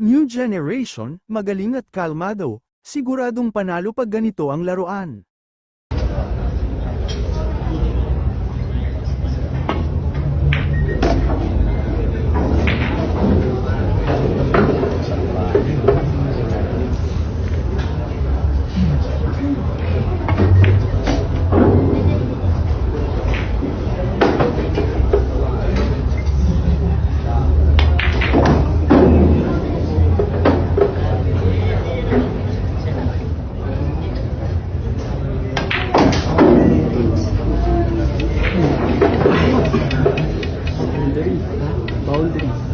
New generation, magaling at kalmado, siguradong panalo pag ganito ang laruan. 包邮的。